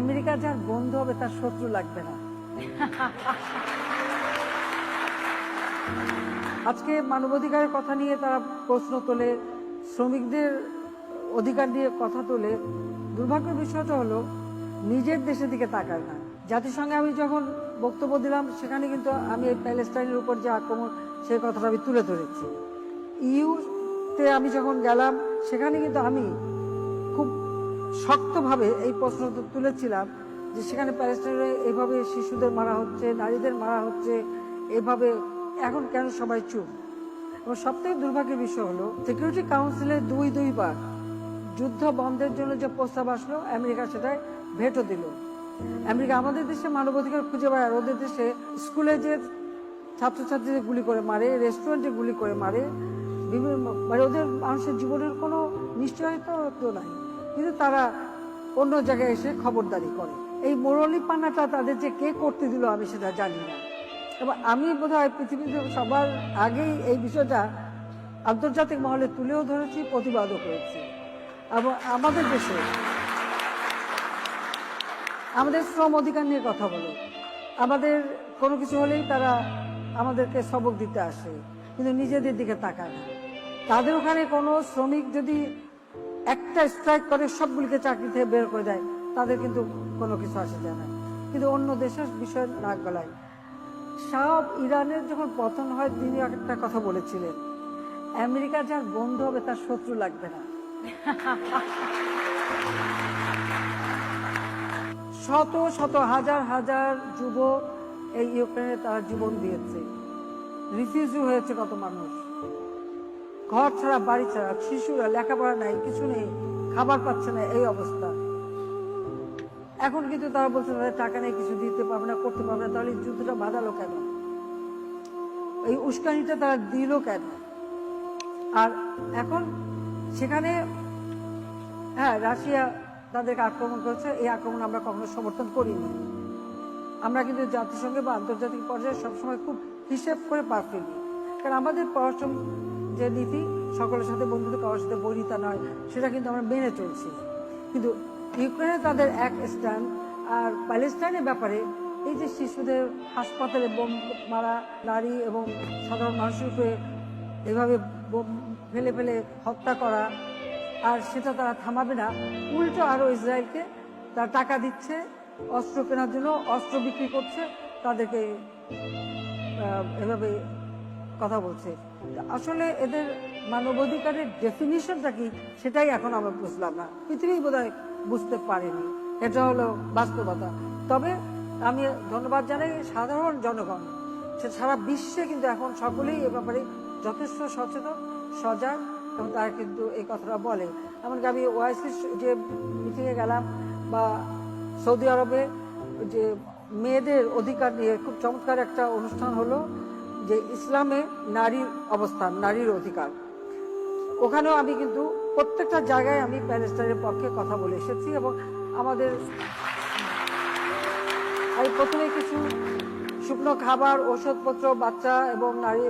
America যার বন্ধু হবে, তার শত্রু লাগবে না। আজকে মানবাধিকারের কথা নিয়ে তারা প্রশ্ন তোলে, শ্রমিকদের অধিকার নিয়ে কথা তোলে। দুর্ভাগ্যের বিষয়টা হলো, নিজের দেশের দিকে তাকায় না। জাতিসংঘে আমি যখন বক্তব্য দিলাম, সেখানে কিন্তু আমি এই প্যালেস্টাইনের উপর যে আক্রমণ, সেই কথাটা আমি তুলে ধরেছি। ইউতে আমি যখন গেলাম, সেখানে কিন্তু আমি শক্তভাবে এই প্রশ্ন তুলেছিলাম যে সেখানে প্যালেস্টাইনে এভাবে শিশুদের মারা হচ্ছে, নারীদের মারা হচ্ছে, এভাবে এখন কেন সবাই চুপ? এবং সবথেকে দুর্ভাগ্যের বিষয় হলো সিকিউরিটি কাউন্সিলে দুই দুইবার যুদ্ধ বন্ধের জন্য যে প্রস্তাব আসলো, আমেরিকা সেটাই ভেটো দিল। আমেরিকা আমাদের দেশে মানবাধিকার খুঁজে পায় আর ওদের দেশে স্কুলে যে ছাত্রছাত্রীদের গুলি করে মারে রেস্টুরেন্টে গুলি করে মারে, বিভিন্ন মানে ওদের মানুষের জীবনের কোনো নিশ্চয়তা নাই। কিন্তু তারা অন্য জায়গায় এসে খবরদারি করে। এই মোরলি পান্নাটা তাদের যে কে করতে দিল আমি সেটা জানি না। এবং আমি বোধ হয় পৃথিবীতে সবার আগেই এই বিষয়টা আন্তর্জাতিক মহলে তুলেও ধরেছি, প্রতিবাদও করেছি। এবং আমাদের দেশে আমাদের শ্রম অধিকার নিয়ে কথা বলে। আমাদের কোনো কিছু হলেই তারা আমাদেরকে সবক দিতে আসে, কিন্তু নিজেদের দিকে তাকায় না। তাদের ওখানে কোনো শ্রমিক যদি একটা স্ট্রাইক করে সবগুলিকে চাকরি থেকে বের করে দেয়, তাদের কিন্তু কোনো কিছু আসে যায় না। কিন্তু অন্য দেশের বিষয় নাক গলায়। সব ইরানের যখন পতন হয়, তিনি একটা কথা বলেছিলেন, আমেরিকা যার বন্ধু হবে, তার শত্রু লাগবে না। শত শত, হাজার হাজার যুবক এই ইউক্রেনে তারা জীবন দিয়েছে। রিফিউজি হয়েছে কত মানুষ। ঘর ছাড়া, বাড়ি ছাড়া, শিশুরা লেখাপড়া নাই, কিছু নেই, খাবার পাচ্ছে না, এই অবস্থা। এখন কিন্তু তারা বলছে, তাদের টাকা নেই, কিছু দিতে পারবে না, করতে পারবে না। তাহলে যুদ্ধটা বাঁধালো কেন? এই উস্কানিটা তারা দিল কেন? আর এখন সেখানে হ্যাঁ রাশিয়া তাদেরকে আক্রমণ করেছে, এই আক্রমণ আমরা কখনো সমর্থন করিনি। আমরা কিন্তু জাতিসংঘে বা আন্তর্জাতিক পর্যায়ে সবসময় খুব হিসেব করে পার ফেলি কারণ আমাদের পড়াশোনা যে নীতি, সকলের সাথে বন্ধুদের কারোর সাথে বৈরিতা নয়, সেটা কিন্তু আমরা মেনে চলছি। কিন্তু ইউক্রেনে তাদের এক স্ট্যান্ড আর প্যালেস্টাইনের ব্যাপারে এই যে শিশুদের হাসপাতালে বোম মারা, নারী এবং সাধারণ মানুষের উপরে এভাবে বোম ফেলে ফেলে হত্যা করা, আর সেটা তারা থামাবে না। উল্টো আরও ইসরায়েলকে তারা টাকা দিচ্ছে, অস্ত্র কেনার জন্য, অস্ত্র বিক্রি করছে, তাদেরকে এভাবে কথা বলছে। আসলে এদের মানবাধিকারের ডেফিনিশনটা কি, সেটাই এখন আমরা বুঝলাম না। পৃথিবী বোধহয় বুঝতে পারেনি। এটা হলো বাস্তবতা। তবে আমি ধন্যবাদ জানাই সাধারণ জনগণ। সে সারা বিশ্বে কিন্তু এখন সকলেই এ ব্যাপারে যথেষ্ট সচেতন, সজাগ, এবং তারা কিন্তু এই কথাটা বলে। এমনকি আমি ওআইসি যে মিটিংয়ে গেলাম বা সৌদি আরবে যে মেয়েদের অধিকার নিয়ে খুব চমৎকার একটা অনুষ্ঠান হলো। যে ইসলামে নারীর অবস্থান, নারীর অধিকার। ওখানেও আমি কিন্তু প্রত্যেকটা জায়গায় আমি প্যালেস্টাইনের পক্ষে কথা বলে এসেছি এবং আমাদের আমি প্রথমে কিছু শুকনো খাবার ওষুধপত্র বাচ্চা এবং নারী,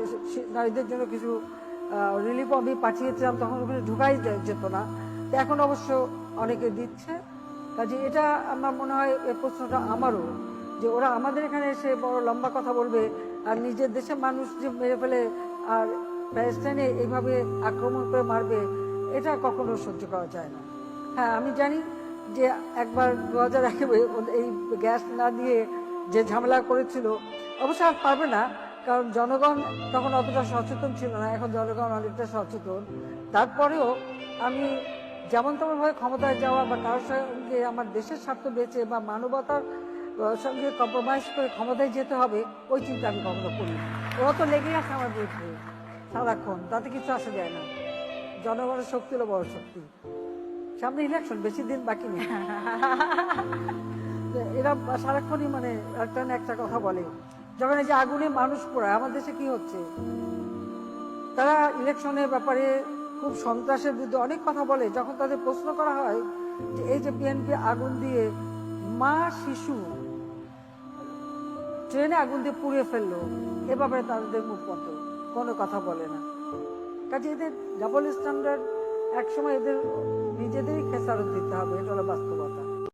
নারীদের জন্য কিছু রিলিফ আমি পাঠিয়েছিলাম, তখন ওখানে ঢুকাই যেত না। এখন অবশ্য অনেকে দিচ্ছে। কাজে এটা আমার মনে হয় এই প্রশ্নটা আমারও, যে ওরা আমাদের এখানে এসে বড় লম্বা কথা বলবে আর নিজের দেশের মানুষ যে মেরে ফেলে আর প্যালেস্টাইনে এইভাবে আক্রমণ করে মারবে, এটা কখনো সহ্য করা যায় না। হ্যাঁ আমি জানি যে একবার দু হাজার এই গ্যাস না দিয়ে যে ঝামেলা করেছিল, অবশ্য আর পারবে না, কারণ জনগণ তখন অতটা সচেতন ছিল না, এখন জনগণ অনেকটা সচেতন। তারপরেও আমি যেমন তেমন ভাবে ক্ষমতায় যাওয়া বা কারোর সঙ্গে আমার দেশের স্বার্থ বেঁচে বা মানবতার সঙ্গে কম্প্রোমাইজ করে ক্ষমতায় যেতে হবে ওই চিন্তা আমি কখনো করি। ওরা তো লেগে আছে আমার বিরুদ্ধে সারাক্ষণ তাতে কিছু আসা যায় না। জনগণের শক্তি হলো বড় শক্তি। সামনে ইলেকশন বেশি দিন বাকি নেই। এরা সারাক্ষণই মানে একটা না একটা কথা বলে। যখন এই যে আগুনে মানুষ পোড়ায় আমার দেশে কি হচ্ছে? তারা ইলেকশনের ব্যাপারে খুব সন্ত্রাসের বিরুদ্ধে অনেক কথা বলে। যখন তাদের প্রশ্ন করা হয় যে এই যে বিএনপি আগুন দিয়ে মা শিশু ট্রেনে আগুন দিয়ে পুড়িয়ে ফেলল। এ ব্যাপারে তাদের মুখ বন্ধ। কোনো কথা বলে না। কাজে এদের ডাবল স্ট্যান্ডার্ড একসময় এদের নিজেদেরই খেসারত দিতে হবে। এটা হলো বাস্তবতা।